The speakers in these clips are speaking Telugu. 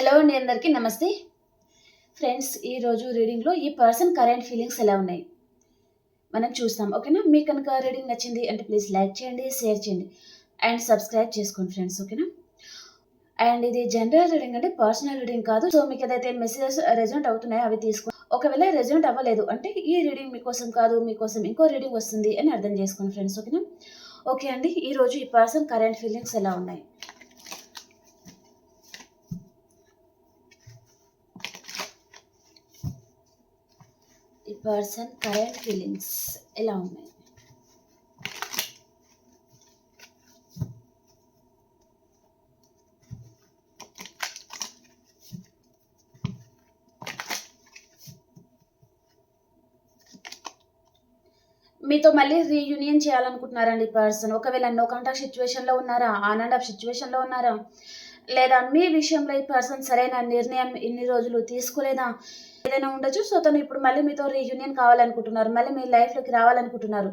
హలో అండి అందరికీ నమస్తే. ఫ్రెండ్స్ ఈరోజు రీడింగ్లో ఈ పర్సన్ కరెంట్ ఫీలింగ్స్ ఎలా ఉన్నాయి? మనం చూస్తాం ఓకేనా? మీకు కనుక రీడింగ్ నచ్చింది అంటే ప్లీజ్ లైక్ చేయండి షేర్ చేయండి అండ్ సబ్స్క్రైబ్ చేసుకోండి ఫ్రెండ్స్ ఓకేనా? అండ్ ఇది జనరల్ రీడింగ్ అంటే పర్సనల్ రీడింగ్ కాదు. సో మీకు ఏదైతే మెసేజెస్ రెజెంట్ అవుతున్నాయో అవి తీసుకో ఒకవేళ రెజెంట్ అవ్వలేదు అంటే ఈ రీడింగ్ మీకోసం కాదు మీకోసం ఇంకో రీడింగ్ వస్తుంది అని అర్థం చేసుకోండి ఫ్రెండ్స్ ఓకేనా? ఓకే అండి ఈరోజు ఈ పర్సన్ కరెంట్ ఫీలింగ్స్ ఎలా ఉన్నాయి? ఈ పర్సన్ కరెంట్ ఫీలింగ్స్ ఎలా ఉన్నాయి? మీతో మళ్ళీ రీయూనియన్ చేయాలనుకుంటున్నారండి ఈ పర్సన్ ఒకవేళ నో కాంటాక్ట్ సిచ్యువేషన్లో ఉన్నారా? ఆన్ అండ్ ఆఫ్ సిచ్యువేషన్లో ఉన్నారా? లేదా మీ విషయంలో ఈ పర్సన్ సరైన నిర్ణయం ఇన్ని రోజులు తీసుకోలేదా? ఏదైనా ఉండొచ్చు. సో తను ఇప్పుడు మళ్ళీ మీతో రీయూనియన్ కావాలనుకుంటున్నారు. మళ్ళీ మీ లైఫ్లోకి రావాలనుకుంటున్నారు.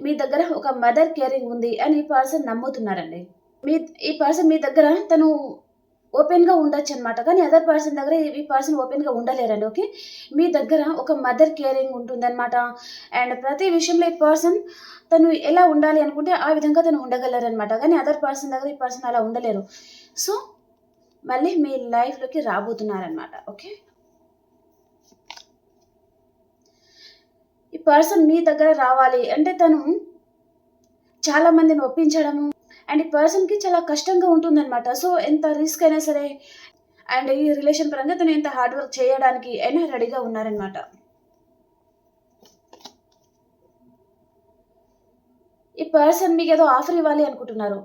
మీ దగ్గర ఒక మదర్ కేరింగ్ ఉంది అని ఈ పర్సన్ నమ్ముతున్నారండి. మీ ఈ పర్సన్ మీ దగ్గర తను ఓపెన్గా ఉండొచ్చు అనమాట కానీ అదర్ పర్సన్ దగ్గర ఈ పర్సన్ ఓపెన్గా ఉండలేరండి. ఓకే? మీ దగ్గర ఒక మదర్ కేరింగ్ ఉంటుందన్నమాట. అండ్ ప్రతి విషయంలో ఈ పర్సన్ తను ఎలా ఉండాలి అనుకుంటే ఆ విధంగా తను ఉండగలరనమాట కానీ అదర్ పర్సన్ దగ్గర ఈ పర్సన్ అలా ఉండలేరు. సో మళ్ళీ మీ లైఫ్లోకి రాబోతున్నారనమాట ఓకే ఈ పర్సన్ మీ దగ్గర రావాలి అంటే తను చాలా మందిని ఒప్పించడము అండ్ ఈ పర్సన్కి చాలా కష్టంగా ఉంటుందన్నమాట. సో ఎంత రిస్క్ అయినా సరే అండ్ ఈ రిలేషన్ పరంగా తను ఎంత హార్డ్ వర్క్ చేయడానికి అయినా రెడీగా ఉన్నారనమాట ఈ పర్సన్ మీకు ఏదో ఆఫర్ ఇవ్వాలి అనుకుంటున్నారు.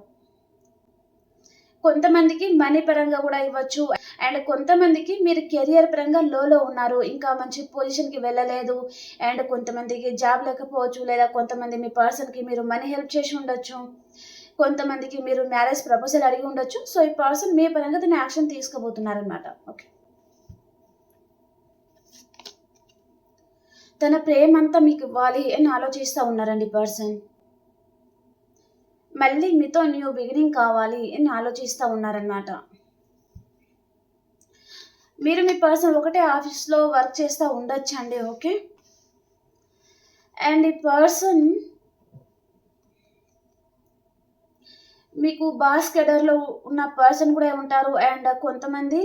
కొంతమందికి మనీ పరంగా కూడా ఇవ్వచ్చు. అండ్ కొంతమందికి మీరు కెరియర్ పరంగా లోలో ఉన్నారు. ఇంకా మంచి పొజిషన్కి వెళ్ళలేదు. అండ్ కొంతమందికి జాబ్ లేకపోవచ్చు. లేదా కొంతమంది మీ పర్సన్కి మీరు మనీ హెల్ప్ చేసి ఉండొచ్చు. కొంతమందికి మీరు మ్యారేజ్ ప్రపోజల్ అడిగి ఉండొచ్చు. సో ఈ పర్సన్ మీ పరంగా దీన్ని యాక్షన్ తీసుకోబోతున్నారనమాట ఓకే తన ప్రేమంతా మీకు ఇవ్వాలి అని ఆలోచిస్తూ ఉన్నారండి పర్సన్ మళ్ళీ మీతో న్యూ బిగినింగ్ కావాలి అని ఆలోచిస్తూ ఉన్నారనమాట మీరు మీ పర్సన్ ఒకటే ఆఫీస్లో వర్క్ చేస్తూ ఉండొచ్చండి ఓకే అండ్ ఈ పర్సన్ మీకు బాస్ కెడర్లో ఉన్న పర్సన్ కూడా ఉంటారు అండ్ కొంతమంది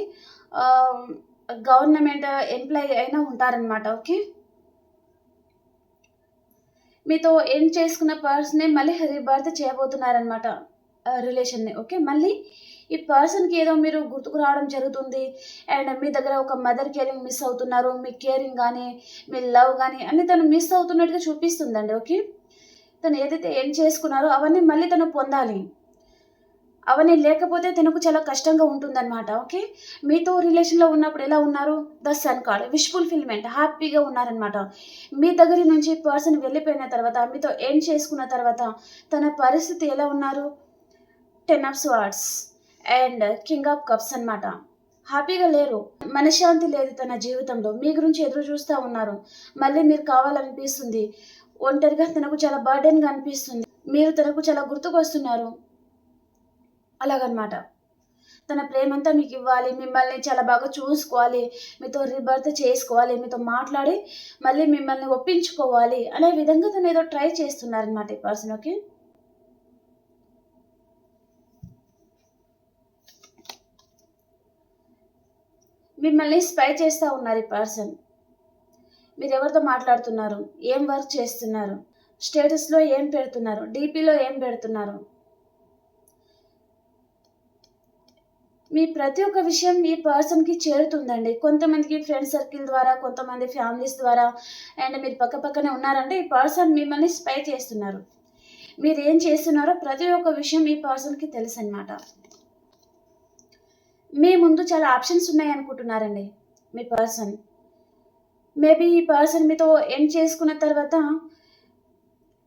um, గవర్నమెంట్ ఎంప్లాయీ అయినా ఉంటారనమాట ఓకే మీతో ఏం చేసుకున్న పర్సనే మళ్ళీ రీబర్త్ చేయబోతున్నారనమాట రిలేషన్ని ఓకే మళ్ళీ ఈ పర్సన్కి ఏదో మీరు గుర్తుకు రావడం జరుగుతుంది. అండ్ మీ దగ్గర ఒక మదర్ కేరింగ్ మిస్ అవుతున్నారు. మీ కేరింగ్ కానీ మీ లవ్ కానీ అన్నీ తను మిస్ అవుతున్నట్టుగా చూపిస్తుందండి ఓకే తను ఏదైతే ఏం చేసుకున్నారో అవన్నీ మళ్ళీ తను పొందాలి. అవన్నీ లేకపోతే తనకు చాలా కష్టంగా ఉంటుందన్నమాట ఓకే? మీతో రిలేషన్లో ఉన్నప్పుడు ఎలా ఉన్నారు? The sun card wish fulfilment హ్యాపీగా ఉన్నారనమాట మీ దగ్గర నుంచి పర్సన్ వెళ్ళిపోయిన తర్వాత మీతో ఏం చేసుకున్న తర్వాత తన పరిస్థితి ఎలా ఉన్నారు? Ten of swords and king of cups అనమాట హ్యాపీగా లేరు. మనశ్శాంతి లేదు తన జీవితంలో. మీ గురించి ఎదురు చూస్తూ ఉన్నారు. మళ్ళీ మీరు కావాలనిపిస్తుంది. ఒంటరిగా తనకు చాలా బర్డెన్గా అనిపిస్తుంది. మీరు తనకు చాలా గుర్తుకు వస్తున్నారు అలాగనమాట. తన ప్రేమంతా మీకు ఇవ్వాలి మిమ్మల్ని చాలా బాగా చూసుకోవాలి మీతో రిబర్త్ చేసుకోవాలి మీతో మాట్లాడి మళ్ళీ మిమ్మల్ని ఒప్పించుకోవాలి అనే విధంగా తను ఏదో ట్రై చేస్తున్నారనమాట ఈ పర్సన్ ఓకే? మిమ్మల్ని స్పై చేస్తూ ఉన్నారు ఈ పర్సన్. మీరు ఎవరితో మాట్లాడుతున్నారు? ఏం వర్క్ చేస్తున్నారు? స్టేటస్లో ఏం పెడుతున్నారు? డీపీలో ఏం పెడుతున్నారు? మీ ప్రతి ఒక్క విషయం ఈ పర్సన్కి చేరుతుందండి. కొంతమందికి ఫ్రెండ్ సర్కిల్ ద్వారా కొంతమంది ఫ్యామిలీస్ ద్వారా అండ్ మీరు పక్క పక్కనే ఉన్నారంటే ఈ పర్సన్ మిమ్మల్ని స్పై చేస్తున్నారు. మీరు ఏం చేస్తున్నారో ప్రతి ఒక్క విషయం ఈ పర్సన్కి తెలుసు అనమాట మీ ముందు చాలా ఆప్షన్స్ ఉన్నాయి అనుకుంటున్నారండి మీ పర్సన్ మేబీ ఈ పర్సన్ మీతో ఏం చేసుకున్న తర్వాత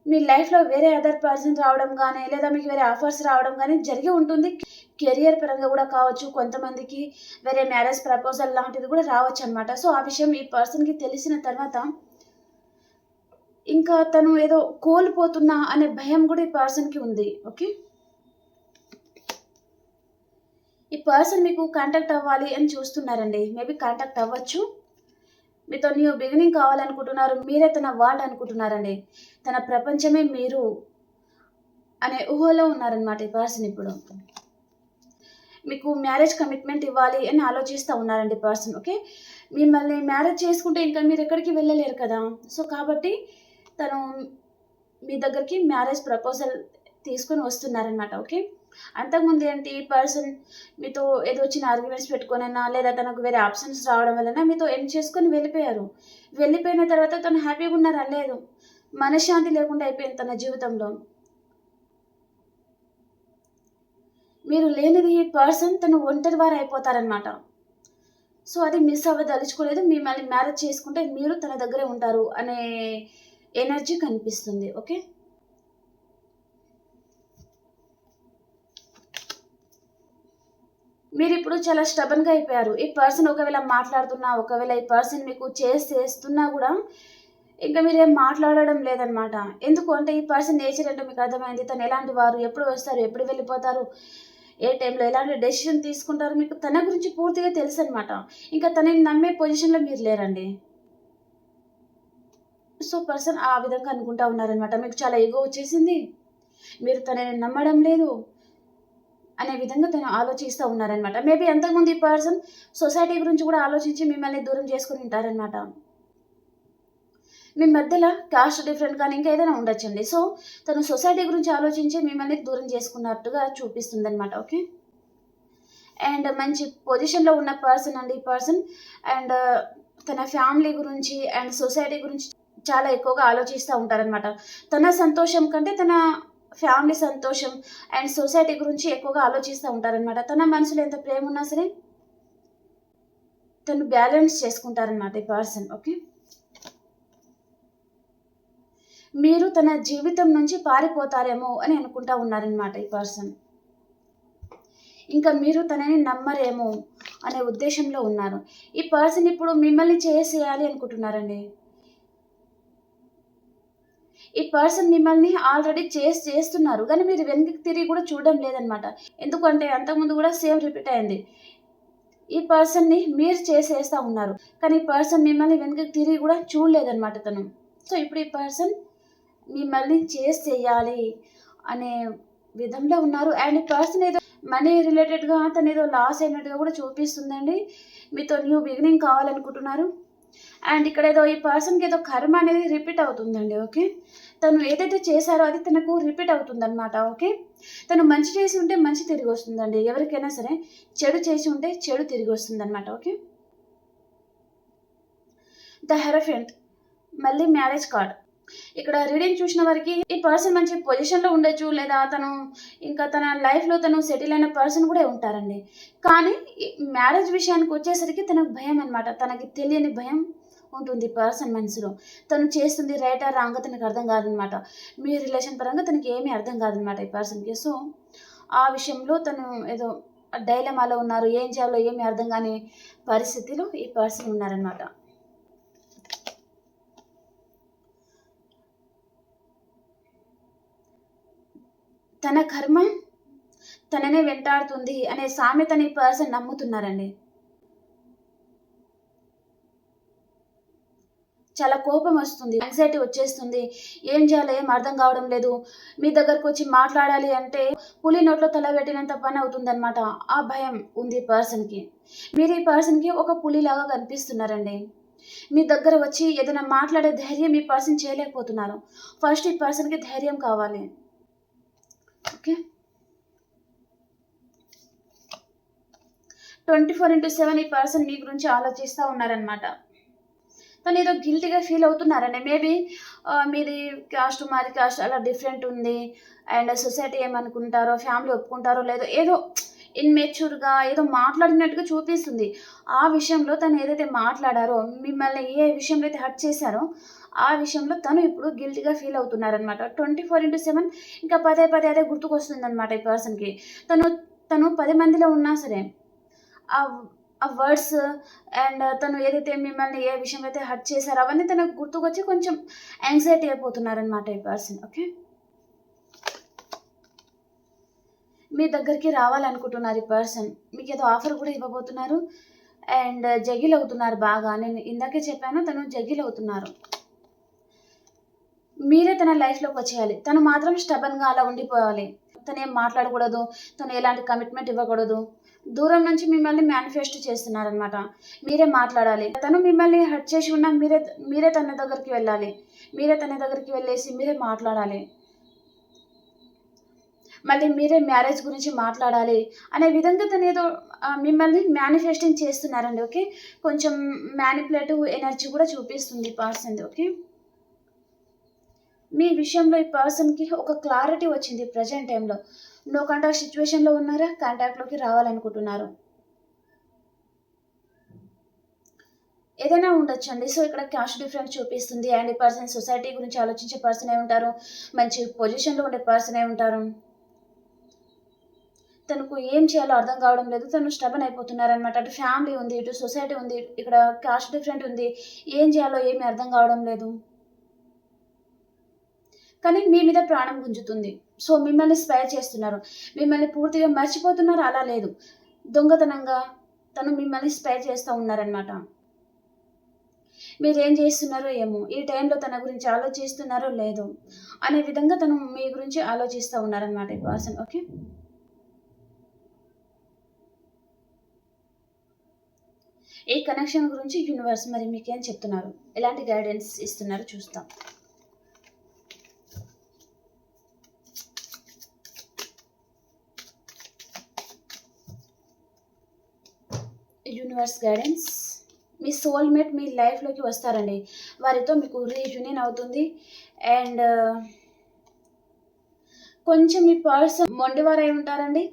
మీ లైఫ్లో వేరే అదర్ పర్సన్ రావడం కానీ లేదా మీకు వేరే ఆఫర్స్ రావడం కానీ జరిగి ఉంటుంది. కెరియర్ పరంగా కూడా కావచ్చు కొంతమందికి వేరే మ్యారేజ్ ప్రపోజల్ లాంటిది కూడా రావచ్చు అనమాట సో ఆ విషయం ఈ పర్సన్కి తెలిసిన తర్వాత ఇంకా తను ఏదో కోల్పోతున్నా అనే భయం కూడా ఈ పర్సన్కి ఉంది. ఓకే? ఈ పర్సన్ మీకు కాంటాక్ట్ అవ్వాలి అని చూస్తున్నారండి. మేబీ కాంటాక్ట్ అవ్వచ్చు. మీతో న్యూ బిగినింగ్ కావాలనుకుంటున్నారు మీరే తన వరల్డ్ అనుకుంటున్నారండి. తన ప్రపంచమే మీరు అనే ఊహలో ఉన్నారనమాట ఈ పర్సన్ ఇప్పుడు. మీకు మ్యారేజ్ కమిట్మెంట్ ఇవ్వాలి అని ఆలోచిస్తూ ఉన్నారండి పర్సన్ ఓకే మిమ్మల్ని మ్యారేజ్ చేసుకుంటే ఇంకా మీరు ఎక్కడికి వెళ్ళలేరు కదా. సో కాబట్టి తను మీ దగ్గరికి మ్యారేజ్ ప్రపోజల్ తీసుకొని వస్తున్నారనమాట ఓకే అంతకుముందు ఏంటి ఈ పర్సన్ మీతో ఏదో వచ్చిన ఆర్గ్యుమెంట్స్ పెట్టుకొనైనా లేదా తనకు వేరే ఆప్షన్స్ రావడం వలన మీతో ఎండ్ చేసుకొని వెళ్ళిపోయారు? వెళ్ళిపోయిన తర్వాత తను హ్యాపీగా ఉన్నారా? లేదు. మనశ్శాంతి లేకుండా అయిపోయింది తన జీవితంలో. మీరు లేనిది ఈ పర్సన్ తను ఒంటరి వారు అయిపోతారనమాట సో అది మిస్ అవ్వదలుచుకోలేదు మిమ్మల్ని మ్యారేజ్ చేసుకుంటే మీరు తన దగ్గరే ఉంటారు అనే ఎనర్జీ కనిపిస్తుంది. ఓకే మీరు ఇప్పుడు చాలా స్టబన్గా అయిపోయారు. ఈ పర్సన్ ఒకవేళ మాట్లాడుతున్నా ఒకవేళ ఈ పర్సన్ మీకు చేసి చేస్తున్నా కూడా ఇంకా మీరేం మాట్లాడడం లేదనమాట ఎందుకు అంటే ఈ పర్సన్ నేచర్ ఏంటో మీకు అర్థమైంది. తను ఎలాంటి వారు ఎప్పుడు వస్తారు ఎప్పుడు వెళ్ళిపోతారు ఏ టైంలో ఎలాంటి డెసిషన్ తీసుకుంటారు మీకు తన గురించి పూర్తిగా తెలుసు అనమాట ఇంకా తనని నమ్మే పొజిషన్లో మీరు లేరండి. సో పర్సన్ ఆ విధంగా అనుకుంటా ఉన్నారనమాట మీకు చాలా ఎగో వచ్చేసింది. మీరు తనని నమ్మడం లేదు. అనే విధంగా తను ఆలోచిస్తూ ఉన్నారనమాట మేబీ అంతకుముందు ఈ పర్సన్ సొసైటీ గురించి కూడా ఆలోచించి మిమ్మల్ని దూరం చేసుకుని ఉంటారనమాట మీ మధ్యలో కాస్ట్ డిఫరెంట్ కానీ ఇంకా ఏదైనా ఉండొచ్చండి. సో తను సొసైటీ గురించి ఆలోచించి మిమ్మల్ని దూరం చేసుకున్నట్టుగా చూపిస్తుంది అనమాట ఓకే అండ్ మంచి పొజిషన్లో ఉన్న పర్సన్ అండి ఈ పర్సన్ అండ్ uh, తన ఫ్యామిలీ గురించి అండ్ సొసైటీ గురించి చాలా ఎక్కువగా ఆలోచిస్తూ ఉంటారనమాట తన సంతోషం కంటే తన ఫ్యామిలీ సంతోషం అండ్ సొసైటీ గురించి ఎక్కువగా ఆలోచిస్తూ ఉంటారనమాట తన మనసులో ఎంత ప్రేమ ఉన్నా సరే తను బ్యాలెన్స్ చేసుకుంటారనమాట ఈ పర్సన్ ఓకే? మీరు తన జీవితం నుంచి పారిపోతారేమో అని అనుకుంటా ఉన్నారనమాట ఈ పర్సన్. ఇంకా మీరు తనని నమ్మరేమో అనే ఉద్దేశంలో ఉన్నారు. ఈ పర్సన్ ఇప్పుడు మిమ్మల్ని చేసేయాలి అనుకుంటున్నారండి. ఈ పర్సన్ మిమ్మల్ని ఆల్రెడీ చేసి చేస్తున్నారు. కానీ మీరు వెనక్కి తిరిగి కూడా చూడడం లేదనమాట ఎందుకంటే అంతకుముందు కూడా సేమ్ రిపీట్ అయింది. ఈ పర్సన్ని మీరు చేసేస్తూ ఉన్నారు. కానీ ఈ పర్సన్ మిమ్మల్ని వెనక్కి తిరిగి కూడా చూడలేదనమాట తను. సో ఇప్పుడు ఈ పర్సన్ మిమ్మల్ని చేసి చేయాలి అనే విధంలో ఉన్నారు. అండ్ ఈ పర్సన్ ఏదో మనీ రిలేటెడ్గా తను ఏదో లాస్ అయినట్టుగా కూడా చూపిస్తుందండి. మీతో న్యూ బిగినింగ్ కావాలనుకుంటున్నారు. అండ్ ఇక్కడ ఏదో ఈ పర్సన్కి ఏదో కర్మ అనేది రిపీట్ అవుతుందండి. ఓకే తను ఏదైతే చేశారో అది తనకు రిపీట్ అవుతుందన్నమాట ఓకే తను మంచి చేసి ఉంటే మంచి తిరిగి వస్తుందండి. ఎవరికైనా సరే చెడు చేసి ఉంటే చెడు తిరిగి వస్తుందన్నమాట ఓకే ద హెరఫెంట్ మళ్ళీ మ్యారేజ్ కార్డ్ ఇక్కడ రీడింగ్ చూసిన వారికి ఈ పర్సన్ మంచి పొజిషన్లో ఉండొచ్చు లేదా తను ఇంకా తన లైఫ్లో తను సెటిల్ అయిన పర్సన్ కూడా ఉంటారండి. కానీ మ్యారేజ్ విషయానికి వచ్చేసరికి తనకు భయం అనమాట తనకి తెలియని భయం ఉంటుంది పర్సన్ మనసులో. తను చేస్తుంది రైటా రాంగ్ తనకు అర్థం కాదనమాట. మీ రిలేషన్ పరంగా తనకి ఏమీ అర్థం కాదనమాట ఈ పర్సన్కి. సో ఆ విషయంలో తను ఏదో డైలమాలో ఉన్నారు ఏం చేయాలో ఏమి అర్థం కాని పరిస్థితిలో ఈ పర్సన్ ఉన్నారనమాట. తన కర్మ తననే వెంటాడుతుంది అనే సామెతని పర్సన్ నమ్ముతున్నారండి. చాలా కోపం వస్తుంది యాంగ్జైటీ వచ్చేస్తుంది. ఏం చేయాలో ఏం అర్థం కావడం లేదు. మీ దగ్గరకు వచ్చి మాట్లాడాలి అంటే పులి నోట్లో తల పెట్టినంత పని అవుతుందన్నమాట. ఆ భయం ఉంది ఈ పర్సన్కి మీరు ఈ పర్సన్కి ఒక పులిలాగా కనిపిస్తున్నారండి. మీ దగ్గర వచ్చి ఏదైనా మాట్లాడే ధైర్యం ఈ పర్సన్ చేయలేకపోతున్నారు. ఫస్ట్ ఈ పర్సన్కి ధైర్యం కావాలి. Okay twenty four into seven ఈ పర్సన్ మీ గురించి ఆలోచిస్తూ ఉన్నారనమాట తను ఏదో గిల్టీగా ఫీల్ అవుతున్నారనే. మేబీ మీది కాస్ట్ మాది కాస్ట్ అలా డిఫరెంట్ ఉంది. అండ్ సొసైటీ ఏమనుకుంటారో ఫ్యామిలీ ఒప్పుకుంటారో లేదో ఏదో ఇన్మెచ్యూర్గా ఏదో మాట్లాడినట్టుగా చూపిస్తుంది. ఆ విషయంలో తను ఏదైతే మాట్లాడారో మిమ్మల్ని ఏ విషయంలో అయితే హర్ట్ చేశారో ఆ విషయంలో తను ఇప్పుడు గిల్టీగా ఫీల్ అవుతున్నారనమాట ట్వంటీ ఫోర్ ఇంటూ సెవెన్ ఇంకా పదే పదే అదే గుర్తుకొస్తుంది అనమాట ఈ పర్సన్కి. తను తను పది మందిలో ఉన్నా సరే ఆ వర్డ్స్ అండ్ తను ఏదైతే మిమ్మల్ని ఏ విషయం అయితే హర్ట్ చేశారో అవన్నీ తనకు గుర్తుకొచ్చి కొంచెం యాంగ్జైటీ అయిపోతున్నారనమాట ఈ పర్సన్ ఓకే మీ దగ్గరికి రావాలనుకుంటున్నారు ఈ పర్సన్ మీకు ఏదో ఆఫర్ కూడా ఇవ్వబోతున్నారు అండ్ uh, జగిల్ అవుతున్నారు బాగా. నేను ఇందాకే చెప్పాను తను జగిల్ అవుతున్నారు మీరే తన లైఫ్లోకి వచ్చేయాలి. తను మాత్రం స్టబన్గా అలా ఉండిపోవాలి. తను ఏం మాట్లాడకూడదు తను ఎలాంటి కమిట్మెంట్ ఇవ్వకూడదు. దూరం నుంచి మిమ్మల్ని మేనిఫెస్ట్ చేస్తున్నారనమాట మీరే మాట్లాడాలి. తను మిమ్మల్ని హర్ట్ చేసి ఉన్నా మీరే మీరే తన దగ్గరికి వెళ్ళాలి. మీరే తన దగ్గరికి వెళ్ళేసి మీరే మాట్లాడాలి. మళ్ళీ మీరే మ్యారేజ్ గురించి మాట్లాడాలి అనే విధంగా తను ఏదో మిమ్మల్ని మేనిఫెస్టింగ్ చేస్తున్నారండి ఓకే? కొంచెం మ్యానిపులేటివ్ ఎనర్జీ కూడా చూపిస్తుంది పర్సన్ ఓకే? మీ విషయంలో ఈ పర్సన్కి ఒక క్లారిటీ వచ్చింది ప్రజెంట్ టైంలో. నో కాంటాక్ట్ సిచ్యువేషన్లో ఉన్నారా? కాంటాక్ట్లోకి రావాలనుకుంటున్నారు. ఏదైనా ఉండొచ్చు అండి సో ఇక్కడ క్యాష్ డిఫరెన్స్ చూపిస్తుంది. అండ్ ఈ పర్సన్ సొసైటీ గురించి ఆలోచించే పర్సన్ అయి ఉంటారు? మంచి పొజిషన్లో ఉండే పర్సన్ అయి ఉంటారు? తనకు ఏం చేయాలో అర్థం కావడం లేదు. తను స్టబన్ అయిపోతున్నారనమాట అటు ఫ్యామిలీ ఉంది ఇటు సొసైటీ ఉంది ఇక్కడ క్యాష్ డిఫరెంట్ ఉంది. ఏం చేయాలో ఏమీ అర్థం కావడం లేదు. కానీ మీ మీద ప్రాణం గుంజుతుంది. సో మిమ్మల్ని స్పైర్ చేస్తున్నారు. మిమ్మల్ని పూర్తిగా మర్చిపోతున్నారు అలా లేదు. దొంగతనంగా తను మిమ్మల్ని స్పైర్ చేస్తూ ఉన్నారనమాట మీరు ఏం చేస్తున్నారో ఏమో ఈ టైంలో తన గురించి ఆలోచిస్తున్నారో లేదో అనే విధంగా తను మీ గురించి ఆలోచిస్తూ ఉన్నారనమాట ఈ పర్సన్ ఓకే? ఈ కనెక్షన్ గురించి యూనివర్స్ మరి మీకేం చెప్తున్నారు? ఎలాంటి గైడెన్స్ ఇస్తున్నారో చూస్తాం. యూనివర్స్ గైడెన్స్ మీ సోల్మేట్ మీ లైఫ్లోకి వస్తారండి. వారితో మీకు రీయూనియన్ అవుతుంది. అండ్ uh, కొంచెం మీ పర్సన్ మొండివారై ఉంటారండి.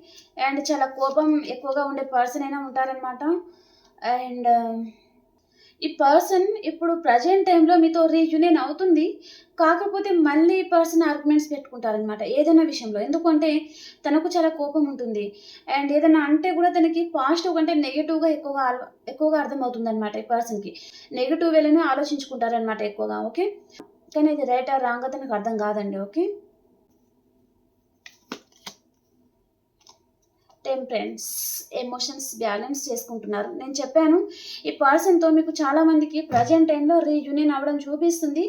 అండ్ చాలా కోపం ఎక్కువగా ఉండే పర్సన్ అయినా ఉంటారనమాట అండ్ ఈ పర్సన్ ఇప్పుడు ప్రజెంట్ టైంలో మీతో రీయూనియన్ అవుతుంది. కాకపోతే మళ్ళీ పర్సన్ ఆర్గ్యుమెంట్స్ పెట్టుకుంటారనమాట ఏదైనా విషయంలో. ఎందుకంటే తనకు చాలా కోపం ఉంటుంది. అండ్ ఏదైనా అంటే కూడా తనకి పాజిటివ్ కంటే నెగిటివ్గా ఎక్కువగా ఆలో- ఎక్కువగా అర్థమవుతుంది అనమాట ఈ పర్సన్కి నెగిటివ్ వేలోనే ఆలోచించుకుంటారనమాట ఎక్కువగా ఓకే కానీ ఇది రైట్ ఆర్ రాంగ్ తనకు అర్థం కాదండి ఓకే టెంపరెన్స్ ఎమోషన్స్ బ్యాలెన్స్ చేసుకుంటున్నారు. నేను చెప్పాను ఈ పర్సన్తో మీకు చాలామందికి ప్రజెంట్ టైంలో రీయూనియన్ అవ్వడం చూపిస్తుంది.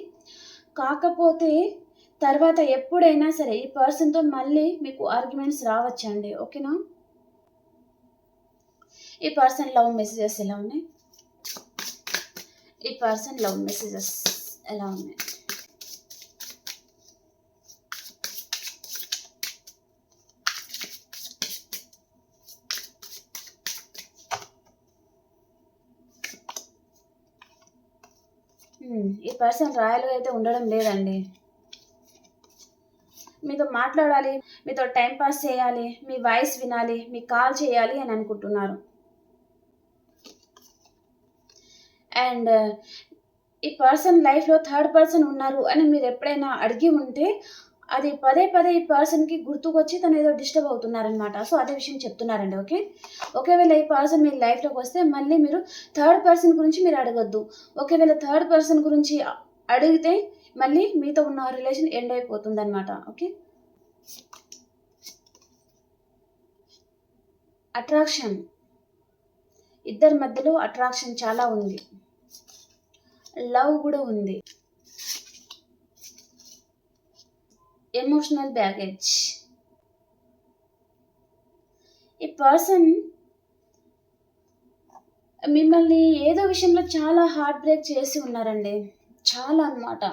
కాకపోతే తర్వాత ఎప్పుడైనా సరే ఈ పర్సన్తో మళ్ళీ మీకు ఆర్గ్యుమెంట్స్ రావచ్చండి. ఓకేనా? ఈ పర్సన్ లవ్ మెసేజెస్ ఎలా ఉన్నాయి? ఈ పర్సన్ లవ్ మెసేజెస్ ఎలా ఉన్నాయి? ఈ పర్సన్ రాయల్గా అయితే ఉండడం లేదండి. మీతో మాట్లాడాలి మీతో టైం పాస్ చేయాలి మీ వాయిస్ వినాలి మీ కాల్ చేయాలి అని అనుకుంటున్నారు. అండ్ ఈ పర్సన్ లైఫ్లో థర్డ్ పర్సన్ ఉన్నారు అని మీరు ఎప్పుడైనా అడిగి ఉంటే అది పదే పదే ఈ పర్సన్కి గుర్తుకొచ్చి తను ఏదో డిస్టర్బ్ అవుతున్నారనమాట సో అదే విషయం చెప్తున్నారండి ఓకే? ఒకవేళ ఈ పర్సన్ మీ లైఫ్లోకి వస్తే మళ్ళీ మీరు థర్డ్ పర్సన్ గురించి మీరు అడగద్దు. ఒకవేళ థర్డ్ పర్సన్ గురించి అడిగితే మళ్ళీ మీతో ఉన్న రిలేషన్ ఎండ్ అయిపోతుంది అనమాట ఓకే? అట్రాక్షన్ ఇద్దరి మధ్యలో అట్రాక్షన్ చాలా ఉంది. లవ్ కూడా ఉంది. ఎమోషనల్ బ్యాగేజ్ ఈ పర్సన్ మిమ్మల్ని ఏదో విషయంలో చాలా హార్ట్ బ్రేక్ చేసి ఉన్నారండి. చాలా అన్నమాట.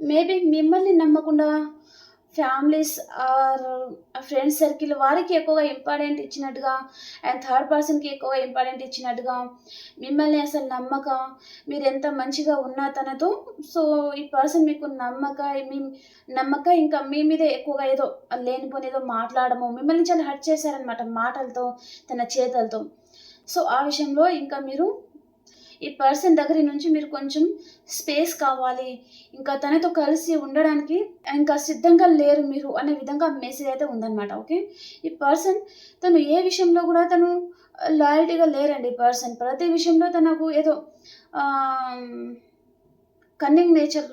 మేబీ మిమ్మల్ని నమ్మకుండా ఫ్యామిలీస్ ఆర్ ఫ్రెండ్స్ సర్కిల్ వారికి ఎక్కువగా ఇంపార్టెంట్ ఇచ్చినట్టుగా అండ్ థర్డ్ పర్సన్కి ఎక్కువగా ఇంపార్టెంట్ ఇచ్చినట్టుగా మిమ్మల్ని అసలు నమ్మక మీరు ఎంత మంచిగా ఉన్నా తనతో సో ఈ పర్సన్ మీకు నమ్మక మీ నమ్మక ఇంకా మీ మీదే ఎక్కువగా ఏదో లేనిపోని ఏదో మాట్లాడము మిమ్మల్ని చాలా హర్ట్ చేశారనమాట మాటలతో తన చేతలతో. సో ఆ విషయంలో ఇంకా మీరు ఈ పర్సన్ దగ్గర నుంచి మీరు కొంచెం స్పేస్ కావాలి. ఇంకా తనతో కలిసి ఉండడానికి ఇంకా సిద్ధంగా లేరు మీరు అనే విధంగా మెసేజ్ అయితే ఉందన్నమాట ఓకే? ఈ పర్సన్ తను ఏ విషయంలో కూడా తను లాయల్టీగా లేరండి ఈ పర్సన్ ప్రతి విషయంలో తనకు ఏదో కన్నింగ్ నేచర్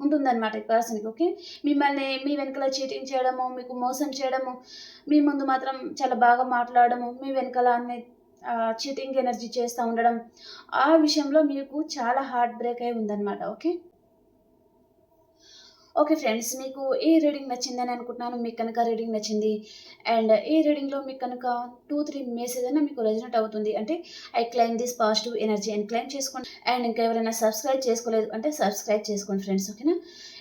ఉంటుందన్నమాట ఈ పర్సన్కి ఓకే? మిమ్మల్ని మీ వెనకాల చీటింగ్ చేయడము మీకు మోసం చేయడము మీ ముందు మాత్రం చాలా బాగా మాట్లాడడము మీ వెనకాల అన్ని చీటింగ్ ఎనర్జీ చేస్తూ ఉండడం ఆ విషయంలో మీకు చాలా హార్ట్ బ్రేక్ అయి ఉందన్నమాట ఓకే ఓకే ఫ్రెండ్స్ మీకు ఈ రీడింగ్ నచ్చిందని అనుకుంటున్నాను మీకు కనుక రీడింగ్ నచ్చింది అండ్ ఈ రీడింగ్లో మీకు కనుక టూ త్రీ మెసేజ్ అయినా మీకు రెజినెట్ అవుతుంది అంటే I claim this positive energy and claim చేసుకోండి అండ్ ఇంకా ఎవరైనా సబ్స్క్రైబ్ చేసుకోలేదు అంటే సబ్స్క్రైబ్ చేసుకోండి ఫ్రెండ్స్ ఓకేనా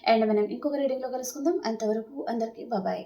అండ్ మనం ఇంకొక రీడింగ్లో కలుసుకుందాం అంతవరకు అందరికీ బాబాయ్